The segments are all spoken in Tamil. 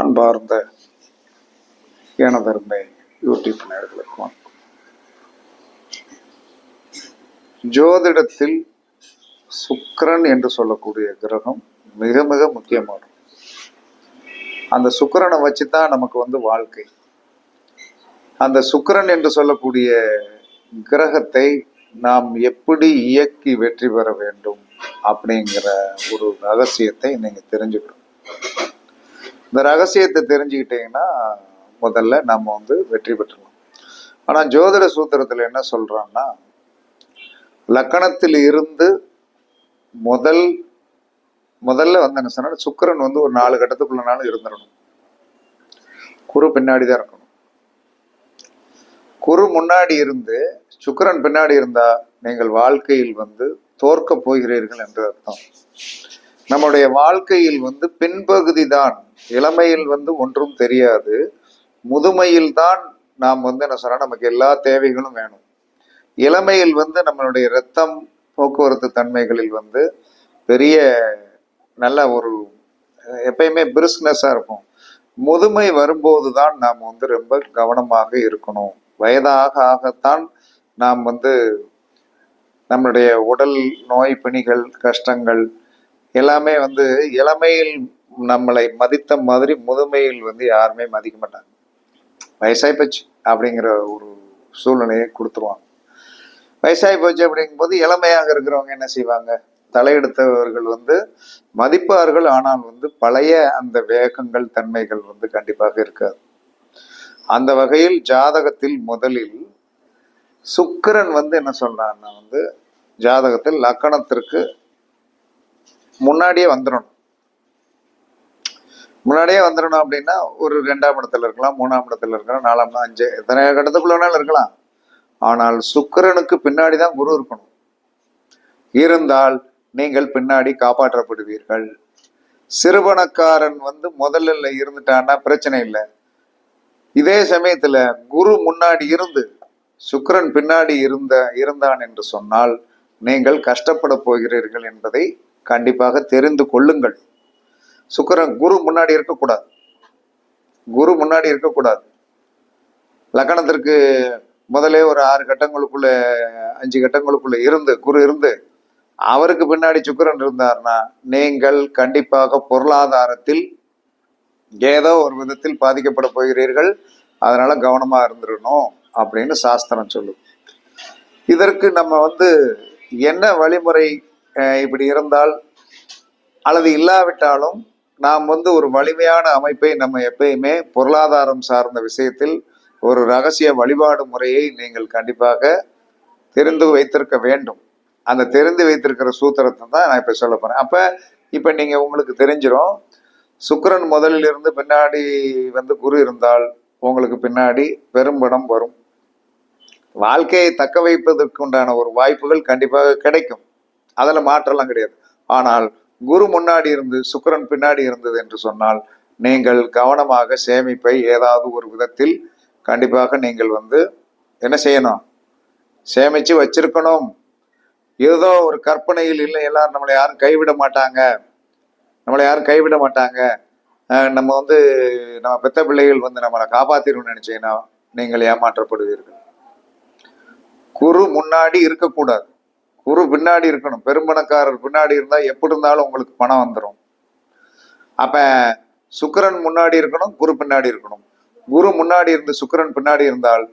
அன்பார்ந்த எனதருமை யூடியூப் நேர்களுக்கு வணக்கம். ஜோதிடத்தில் சுக்கரன் என்று சொல்லக்கூடிய கிரகம் மிக மிக முக்கியமானது. அந்த சுக்கிரனை வச்சு தான் நமக்கு வந்து வாழ்க்கை. அந்த சுக்கரன் என்று சொல்லக்கூடிய கிரகத்தை நாம் எப்படி இயக்கி வெற்றி பெற வேண்டும் அப்படிங்கிற ஒரு ரகசியத்தை நீங்கள் தெரிஞ்சுக்கணும். இந்த ரகசியத்தை தெரிஞ்சுக்கிட்டீங்கன்னா முதல்ல நம்ம வந்து வெற்றி பெற்றலாம் ஆனால் ஜோதிட சூத்திரத்தில் என்ன சொல்றான்னா லக்கணத்தில் இருந்து முதல் முதல்ல வந்து என்ன சொன்ன சுக்கிரன் வந்து ஒரு நாலு கட்டத்துக்குள்ளனாலும் இருந்துடணும். குரு பின்னாடி தான் இருக்கணும். குரு முன்னாடி இருந்து சுக்கிரன் பின்னாடி இருந்தா நீங்கள் வாழ்க்கையில் வந்து தோற்க போகிறீர்கள் என்று அர்த்தம். நம்முடைய வாழ்க்கையில் வந்து பின்பகுதி தான் இளமையில் வந்து ஒன்றும் தெரியாது. முதுமையில் தான் நாம் வந்து என்ன சொன்னா நமக்கு எல்லா தேவைகளும் வேணும். இளமையில் வந்து நம்மளுடைய இரத்தம் போக்குவரத்து தன்மைகளில் வந்து பெரிய நல்ல ஒரு எப்பயுமே பிரிஸ்னஸாக இருக்கும். முதுமை வரும்போது தான் நாம் வந்து ரொம்ப கவனமாக இருக்கணும். வயதாக ஆகத்தான் நாம் வந்து நம்மளுடைய உடல் நோய் பிணிகள் கஷ்டங்கள் எல்லாமே வந்து இளமையில் நம்மளை மதித்த மாதிரி முதுமையில் வந்து யாருமே மதிக்க மாட்டாங்க. வயசாகி போச்சு அப்படிங்கிற ஒரு சூழ்நிலையை கொடுத்துருவாங்க. வயசாகி போச்சு அப்படிங்கும்போது இளமையாக இருக்கிறவங்க என்ன செய்வாங்க? தலையெடுத்தவர்கள் வந்து மதிப்பார்கள் ஆனால் வந்து பழைய அந்த வேகங்கள் தன்மைகள் வந்து கண்டிப்பாக இருக்காது. அந்த வகையில் ஜாதகத்தில் முதலில் சுக்கிரன் வந்து என்ன சொல்றான்னா வந்து ஜாதகத்தில் லக்கணத்திற்கு முன்னாடியே வந்துடணும் முன்னாடியே வந்துடணும் அப்படின்னா ஒரு ரெண்டாம் இடத்துல இருக்கலாம் மூணாம் இடத்துல இருக்கலாம் நாலாம் இடம், அஞ்சு எத்தனை கட்டத்துக்குள்ள வேணாலும் இருக்கலாம். ஆனால் சுக்கரனுக்கு பின்னாடி தான் குரு இருக்கணும். இருந்தால் நீங்கள் பின்னாடி காப்பாற்றப்படுவீர்கள். சிறுபணக்காரன் வந்து முதல்ல இருந்துட்டான்னா பிரச்சனை இல்லை. இதே சமயத்துல குரு முன்னாடி இருந்து சுக்கரன் பின்னாடி இருந்த இருந்தான் என்று சொன்னால் நீங்கள் கஷ்டப்பட போகிறீர்கள் என்பதை கண்டிப்பாக தெரிந்து கொள்ளுங்கள். சுக்கரன் குரு முன்னாடி இருக்கக்கூடாது. குரு முன்னாடி இருக்கக்கூடாது. லக்கணத்திற்கு முதலே ஒரு ஆறு கட்டங்களுக்குள்ள அஞ்சு கட்டங்களுக்குள்ள இருந்து குரு இருந்து அவருக்கு பின்னாடி சுக்கரன் இருந்தார்னா நீங்கள் கண்டிப்பாக பொருளாதாரத்தில் ஏதோ ஒரு விதத்தில் பாதிக்கப்பட போகிறீர்கள். அதனால கவனமா இருந்துடணும் அப்படின்னு சாஸ்திரம் சொல்லும் இதற்கு நம்ம வந்து என்ன வழிமுறை இப்படி இருந்தால் அல்லது இல்லாவிட்டாலும் நாம் வந்து ஒரு வலிமையான அமைப்பை நம்ம எப்பயுமே பொருளாதாரம் சார்ந்த விஷயத்தில் ஒரு ரகசிய வழிபாடு முறையை நீங்கள் கண்டிப்பாக தெரிந்து வைத்திருக்க வேண்டும். அந்த தெரிந்து வைத்திருக்கிற சூத்திரத்தை தான் நான் இப்போ சொல்ல போகிறேன் அப்போ இப்போ நீங்கள் உங்களுக்கு தெரிஞ்சிடும் சுக்கரன் முதலில் இருந்து பின்னாடி வந்து குரு இருந்தால் உங்களுக்கு பின்னாடி பெரும்படம் வரும். வாழ்க்கையை தக்க வைப்பதற்கு உண்டான ஒரு வாய்ப்புகள் கண்டிப்பாக கிடைக்கும். அதில் மாற்றலாம் கிடையாது. ஆனால் குரு முன்னாடி இருந்து சுக்கரன் பின்னாடி இருந்தது என்று சொன்னால் நீங்கள் கவனமாக சேமிப்பை ஏதாவது ஒரு விதத்தில் கண்டிப்பாக நீங்கள் வந்து என்ன செய்யணும்? சேமித்து வச்சிருக்கணும். ஏதோ ஒரு கற்பனையில் இல்லை எல்லாரும் நம்மளை யாரும் கைவிட மாட்டாங்க. நம்மளை யாரும் கைவிட மாட்டாங்க. நம்ம வந்து நம்ம பெத்த பிள்ளைகள் வந்து நம்மளை காப்பாத்திரும்னு நினைச்சீங்கன்னா நீங்கள் ஏமாற்றப்படுவீர்கள். குரு முன்னாடி இருக்கக்கூடாது. குரு பின்னாடி இருக்கணும். பெரும்பணக்காரர் பின்னாடி இருந்தா எப்படி இருந்தாலும் உங்களுக்கு பணம் வந்துடும் அப்ப சுக்கரன் முன்னாடி இருக்கணும் குரு பின்னாடி இருக்கணும். குரு முன்னாடி இருந்து சுக்கரன் பின்னாடி இருந்தால்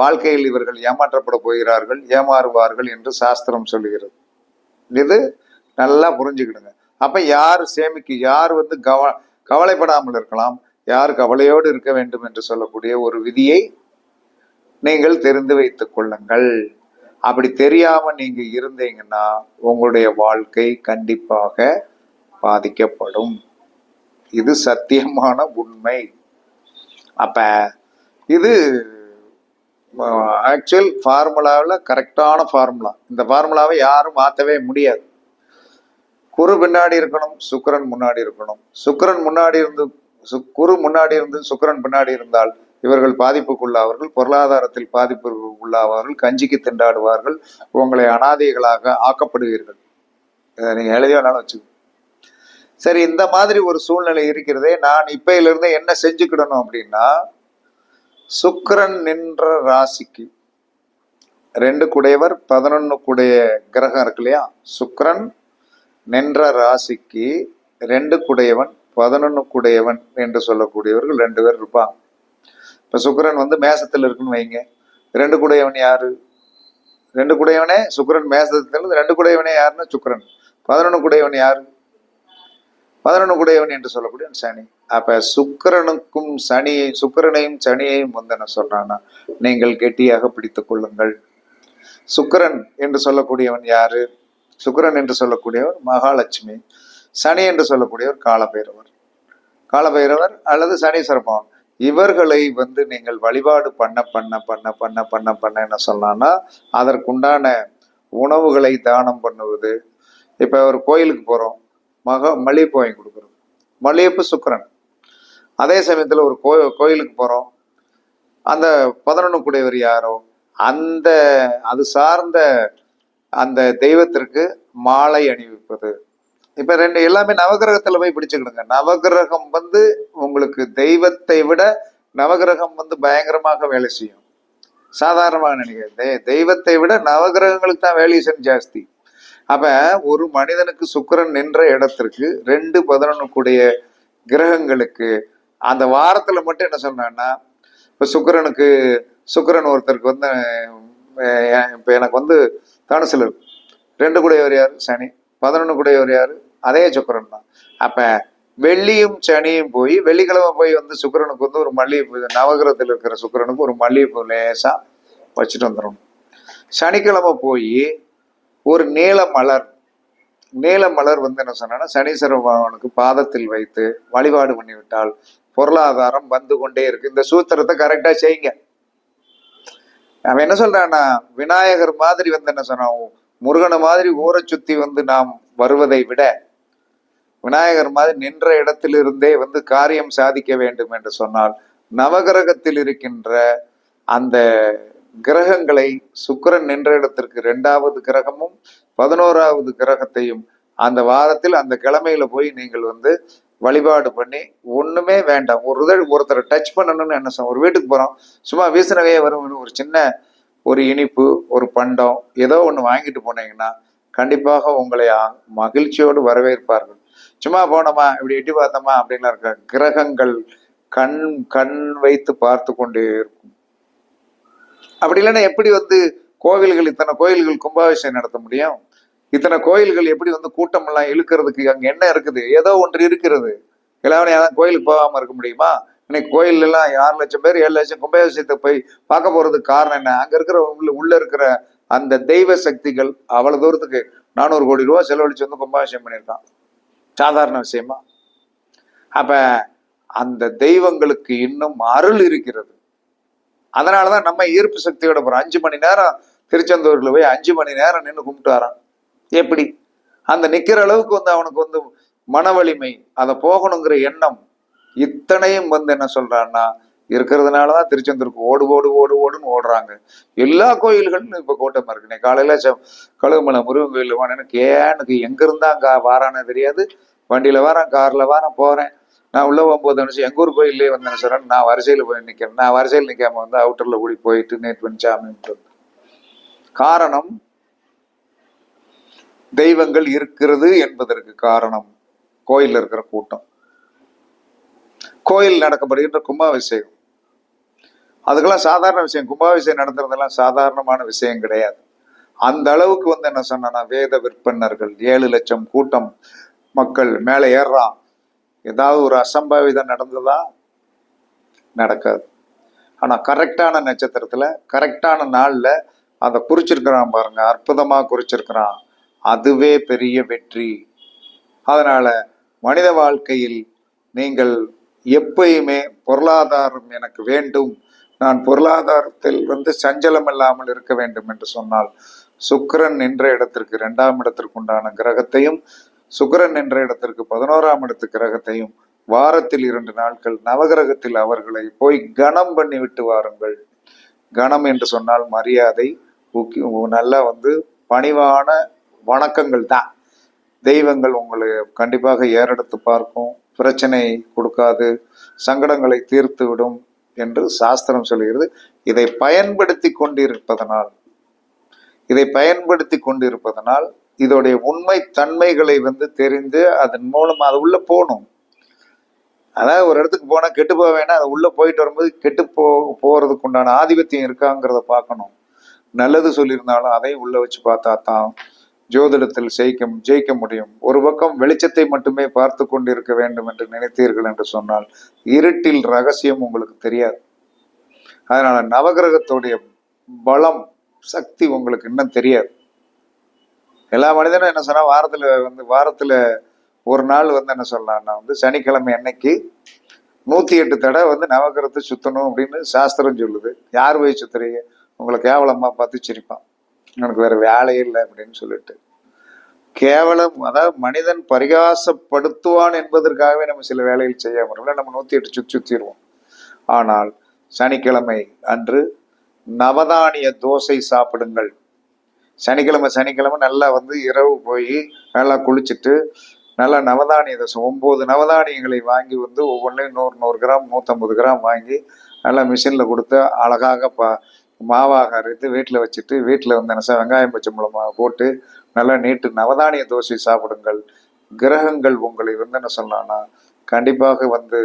வாழ்க்கையில் இவர்கள் ஏமாற்றப்பட போகிறார்கள் ஏமாறுவார்கள் என்று சாஸ்திரம் சொல்லுகிறது. இது நல்லா புரிஞ்சுக்கிடுங்க. அப்ப யார் சேமிக்கு யார் வந்து கவ கவலைப்படாமல் இருக்கலாம் யார் கவலையோடு இருக்க வேண்டும் என்று சொல்லக்கூடிய ஒரு விதியை நீங்கள் தெரிந்து வைத்துக் கொள்ளுங்கள். அப்படி தெரியாம நீங்க இருந்தீங்கன்னா உங்களுடைய வாழ்க்கை கண்டிப்பாக பாதிக்கப்படும். இது சத்தியமான உண்மை. அப்ப இது ஆக்சுவல் ஃபார்முலாவில் கரெக்டான ஃபார்முலா இந்த ஃபார்முலாவை யாரும் மாற்றவே முடியாது. குரு பின்னாடி இருக்கணும் சுக்கிரன் முன்னாடி இருக்கணும். சுக்கரன் முன்னாடி இருந்து சு- குரு முன்னாடி இருந்து சுக்கிரன் பின்னாடி இருந்தால் இவர்கள் பாதிப்புக்குள்ளாவார்கள் பொருளாதாரத்தில் பாதிப்பு உள்ளாவார்கள் கஞ்சிக்கு திண்டாடுவார்கள் உங்களை அனாதைகளாக ஆக்கப்படுவீர்கள். இதை நீங்கள் எழுதி வச்சுக்கோங்க. சரி இந்த மாதிரி ஒரு சூழ்நிலை இருக்கிறதே நான் இப்பையிலிருந்து என்ன செஞ்சுக்கிடணும் அப்படின்னா சுக்கரன் நின்ற ராசிக்கு ரெண்டு குடையவர் பதினொன்னு குடைய கிரகம் இருக்கு இல்லையா? சுக்கரன் நின்ற ராசிக்கு ரெண்டு குடையவன் பதினொன்னு குடையவன் என்று சொல்லக்கூடியவர்கள் ரெண்டு பேர் இருப்பாங்க. இப்போ சுக்கரன் வந்து மேசத்தில் இருக்குன்னு வைங்க. ரெண்டு குடையவன் யாரு? ரெண்டு குடையவனே சுக்கரன் மேசத்தில் ரெண்டு குடையவனே யாருன்னா சுக்கிரன். பதினொன்று குடையவன் யாரு? பதினொன்று குடையவன் என்று சொல்லக்கூடிய சனி. அப்ப சுக்கிரனுக்கும் சனியை சுக்கிரனையும் சனியையும் வந்து என்ன சொல்கிறான்னா நீங்கள் கெட்டியாக பிடித்துக் கொள்ளுங்கள். சுக்கிரன் என்று சொல்லக்கூடியவன் யாரு? சுக்கிரன் என்று சொல்லக்கூடியவர் மகாலட்சுமி. சனி என்று சொல்லக்கூடியவர் காலபைரவர். காலபைரவர் அல்லது சனீஸ்வர பவன் இவர்களை வந்து நீங்கள் வழிபாடு பண்ண பண்ண பண்ண பண்ண பண்ண பண்ண என்ன சொன்னான்னா அதற்குண்டான உணவுகளை தானம் பண்ணுவது. இப்போ ஒரு கோயிலுக்கு போகிறோம் மக மல்லிகைப்பூ வாங்கி கொடுக்குறோம். மல்லிகைப்பூ சுக்கிரன். அதே சமயத்தில் ஒரு கோ கோயிலுக்கு போகிறோம் அந்த பதினொன்று குடையவர் யாரோ அந்த அது சார்ந்த அந்த தெய்வத்திற்கு மாலை அணிவிப்பது. இப்ப ரெண்டு எல்லாமே நவகிரகத்துல போய் பிடிச்சுக்கிடுங்க. நவகிரகம் வந்து உங்களுக்கு தெய்வத்தை விட நவகிரகம் வந்து பயங்கரமாக வேலை செய்யும். சாதாரணமாக நினைக்கிறேன். தெய்வத்தை விட நவகிரகங்களுக்கு தான் வேல்யூஷன் ஜாஸ்தி. அப்ப ஒரு மனிதனுக்கு சுக்கிரன் நின்ற இடத்திற்கு ரெண்டு பதினொன்று கூடிய கிரகங்களுக்கு அந்த வாரத்துல மட்டும் என்ன சொன்னான்னா இப்ப சுக்கிரனுக்கு சுக்கிரன் ஒருத்தருக்கு வந்து இப்போ இப்ப எனக்கு வந்து தனுசுல ரெண்டு கூடையவர் யார்? சனி. பதினொன்று கூடையவர் யார்? அதே சுக்கரன் தான். அப்ப வெள்ளியும் சனியும் போய் வெள்ளிக்கிழமை போய் வந்து சுக்கிரனுக்கு வந்து ஒரு மல்லிகைப்பூ நவகிரகத்தில் இருக்கிற சுக்கிரனுக்கு ஒரு மல்லிகைப்பூ லேசா வச்சுட்டு வந்துடணும். சனிக்கிழமை போய் ஒரு நீல மலர் நீல மலர் வந்து என்ன சொன்னா சனீஸ்வர பகவானுக்கு பாதத்தில் வைத்து வழிபாடு பண்ணிவிட்டால் பொருளாதாரம் வந்து கொண்டே இருக்கு. இந்த சூத்திரத்தை கரெக்டா செய்யுங்க. அவன் என்ன சொல்றான்னா விநாயகர் மாதிரி வந்து என்ன சொன்னான் முருகனை மாதிரி ஊரை சுத்தி வந்து நாம் வருவதை விட விநாயகர் மாதிரி நின்ற இடத்திலிருந்தே வந்து காரியம் சாதிக்க வேண்டும் என்று சொன்னால் நவகிரகத்தில் இருக்கின்ற அந்த கிரகங்களை சுக்கிரன் நின்ற இடத்திற்கு ரெண்டாவது கிரகமும் பதினோராவது கிரகத்தையும் அந்த வாரத்தில் அந்த கிழமையில போய் நீங்கள் வந்து வழிபாடு பண்ணி ஒண்ணுமே வேண்டாம். ஒரு இதழ் ஒருத்தரை டச் பண்ணணும்னு என்ன சொல்ல ஒரு வீட்டுக்கு போறோம் சும்மா வீசினகையே வரும் ஒரு சின்ன ஒரு இனிப்பு ஒரு பண்டம் ஏதோ ஒன்று வாங்கிட்டு போனீங்கன்னா கண்டிப்பாக உங்களை ஆ- மகிழ்ச்சியோடு வரவேற்பார்கள். சும்மா போனோமா இப்படி எட்டி பார்த்தோமா அப்படின்லாம் இருக்க கிரகங்கள் கண் கண் வைத்து பார்த்து கொண்டே இருக்கும். அப்படி இல்லைன்னா எப்படி வந்து கோவில்கள் இத்தனை கோயில்கள் கும்பாபிஷேகம் நடத்த முடியும்? இத்தனை கோயில்கள் எப்படி வந்து கூட்டம் எல்லாம் இழுக்கிறதுக்கு அங்க என்ன இருக்குது? ஏதோ ஒன்று இருக்கிறது. எல்லாரும் யாரும் கோயிலுக்கு போகாம இருக்க முடியுமா? இன்னைக்கு கோயில் எல்லாம் ஆறு லட்சம் பேர் ஏழு லட்சம் கும்பாபிஷேகத்தை போய் பார்க்க போறதுக்கு காரணம் என்ன? அங்க இருக்கிற உள்ள உள்ள இருக்கிற அந்த தெய்வ சக்திகள் அவ்வளவு தூரத்துக்கு நானூறு கோடி ரூபா செலவழிச்சு வந்து கும்பாபிஷேகம் பண்ணியிருக்கான். சாதாரண விஷயமா? அப்ப அந்த தெய்வங்களுக்கு இன்னும் அருள் இருக்கிறது. அதனாலதான் நம்ம ஈர்ப்பு சக்தியோட போறோம். அஞ்சு மணி நேரம் திருச்செந்தூர்ல போய் அஞ்சு மணி நேரம் நின்று கும்பிட்டு வரான். எப்படி? அந்த நிக்கிற அளவுக்கு வந்து அவனுக்கு வந்து மன வலிமை அதை போகணுங்கிற எண்ணம் இத்தனையும் வந்து என்ன சொல்றான்னா இருக்கிறதுனால தான் திருச்செந்தூருக்கு ஓடு ஓடு ஓடு ஓடுன்னு ஓடுறாங்க. எல்லா கோயில்களும் இப்போ கூட்டமாக இருக்கு. நீ காலையில் செ- கழுகுமலை முருகன் கோயில் போனேன்னு கேனுக்கு எங்கேருந்தான் கா வாரானே தெரியாது. வண்டியில் வரேன் காரில் வரேன் போகிறேன் நான் உள்ளே போகும்போது நினச்சி எங்கள் ஊர் கோயிலே வந்து சார் நான் வரிசையில் போய் நிற்கிறேன் நான் வரிசையில் நிற்காம வந்து அவுட்டரில் கூடி போயிட்டு நேற்று பண்ணிச்சாமின்ட்டு காரணம் தெய்வங்கள் இருக்கிறது என்பதற்கு காரணம் கோயிலில் இருக்கிற கூட்டம். கோயில் நடக்கப்படுகின்ற கும்பாபிஷேகம். அதுக்கெல்லாம் சாதாரண விஷயம். கும்பாபிஷேகம் நடத்துறதெல்லாம் சாதாரணமான விஷயம் கிடையாது. அந்த அளவுக்கு வந்து என்ன சொன்னா வேத விற்பனர்கள் ஏழு லட்சம் கூட்டம் மக்கள் மேலே ஏறுறான். ஏதாவது ஒரு அசம்பாவிதம் நடந்ததா? நடக்காது. ஆனால் கரெக்டான நட்சத்திரத்தில் கரெக்டான நாளில் அதை குறிச்சிருக்கிறான் பாருங்க. அற்புதமாக குறிச்சிருக்கிறான். அதுவே பெரிய வெற்றி. அதனால மனித வாழ்க்கையில் நீங்கள் எப்பயுமே பொருளாதாரம் எனக்கு வேண்டும். நான் பொருளாதாரத்தில் வந்து சஞ்சலம் இல்லாமல் இருக்க வேண்டும் என்று சொன்னால் சுக்கிரன் என்ற இடத்திற்கு இரண்டாம் இடத்திற்கு உண்டான கிரகத்தையும் சுக்கிரன் என்ற இடத்திற்கு பதினோராம் இடத்து கிரகத்தையும் வாரத்தில் இரண்டு நாட்கள் நவகிரகத்தில் அவர்களை போய் கணம் பண்ணி விட்டு வாருங்கள். கணம் என்று சொன்னால் மரியாதை ஊக்கி நல்லா வந்து பணிவான வணக்கங்கள் தான். தெய்வங்கள் உங்களை கண்டிப்பாக ஏறெடுத்து பார்க்கும். பிரச்சனை கொடுக்காது. சங்கடங்களை தீர்த்து விடும். என்று சாஸ்திரம் சொல்கிறது. இதை பயன்படுத்தி கொண்டிருப்பதனால் இதை பயன்படுத்தி கொண்டிருப்பதனால் இதோடைய உண்மை தன்மைகளை வந்து தெரிந்து அதன் மூலம் அது உள்ள போகணும். அதாவது ஒரு இடத்துக்கு போனால் கெட்டு போக வேணாம் அது உள்ளே போயிட்டு வரும்போது கெட்டு போ போகிறதுக்கு உண்டான ஆதிபத்தியம் இருக்காங்கிறத பார்க்கணும். நல்லது சொல்லியிருந்தாலும் அதையும் உள்ளே வச்சு பார்த்தா தான் ஜோதிடத்தில் ஜெயிக்க ஜெயிக்க முடியும். ஒரு பக்கம் வெளிச்சத்தை மட்டுமே பார்த்து கொண்டிருக்க வேண்டும் என்று நினைத்தீர்கள் என்று சொன்னால் இருட்டில் ரகசியம் உங்களுக்கு தெரியாது. அதனால நவகிரகத்துடைய பலம் சக்தி உங்களுக்கு இன்னும் தெரியாது. எல்லா மனிதனும் என்ன சொன்னா வாரத்துல வந்து வாரத்துல ஒரு நாள் வந்து என்ன சொல்லலாம்னா வந்து சனிக்கிழமை அன்னைக்கு நூத்தி எட்டு தடவை வந்து நவகிரகத்தை சுத்தணும் அப்படின்னு சாஸ்திரம் சொல்லுது. யார் போய் சுத்துறீங்க? உங்களை கேவலமா பார்த்து சிரிப்பான். எனக்கு வேற வேலையே இல்லை அப்படின்னு சொல்லிட்டு. கேவலம் அதாவது மனிதன் பரிகாசப்படுத்துவான் என்பதற்காகவே நம்ம சில வேலைகள் செய்ய முடியல. நம்ம நூத்தி எட்டு சுத்தி சுத்திடுவோம். ஆனால் சனிக்கிழமை அன்று நவதானிய தோசை சாப்பிடுங்கள். சனிக்கிழமை சனிக்கிழமை நல்லா வந்து இரவு போய் நல்லா குளிச்சுட்டு நல்லா நவதானிய தோசை ஒம்பது நவதானியங்களை வாங்கி வந்து ஒவ்வொன்றையும் நூறு நூறு கிராம் நூற்றம்பது கிராம் வாங்கி நல்லா மிஷினில் கொடுத்து அழகாக பா மாவாக அரைத்து வீட்டில் வச்சுட்டு வீட்டில் வந்து என்ன வெங்காயம் பச்சை மூலமாக போட்டு நல்லா நீட்டு நவதானிய தோசை சாப்பிடுங்கள். கிரகங்கள் உங்களை வந்து என்ன சொல்லலாம்னா கண்டிப்பாக வந்து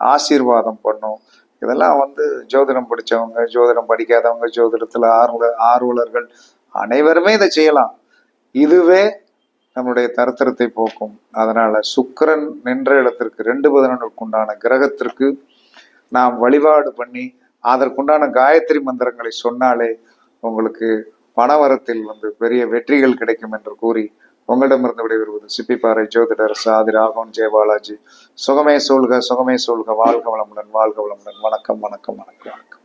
ஆசீர்வாதம் பண்ணும். இதெல்லாம் வந்து ஜோதிடம் படித்தவங்க ஜோதிடம் படிக்காதவங்க ஜோதிடத்தில் ஆர்வல ஆர்வலர்கள் அனைவருமே இதை செய்யலாம். இதுவே நம்முடைய தரத்திரத்தை போக்கும். அதனால சுக்கரன் நின்ற இடத்திற்கு ரெண்டு பதினொன்றுக்கு உண்டான கிரகத்திற்கு நாம் வழிபாடு பண்ணி அதற்குண்டான காயத்ரி மந்திரங்களை சொன்னாலே உங்களுக்கு பணவரத்தில் வந்து பெரிய வெற்றிகள் கிடைக்கும் என்று கூறி உங்களிடமிருந்து விடைபெறுவது சிப்பிப்பாறை ஜோதிடர் சாதி ராகவன் ஜெயபாலாஜி சுகமே சூழ்க சுகமே சூழ்க. வாழ்க வளமுடன் வாழ்க வளமுடன். வணக்கம் வணக்கம் வணக்கம் வணக்கம்.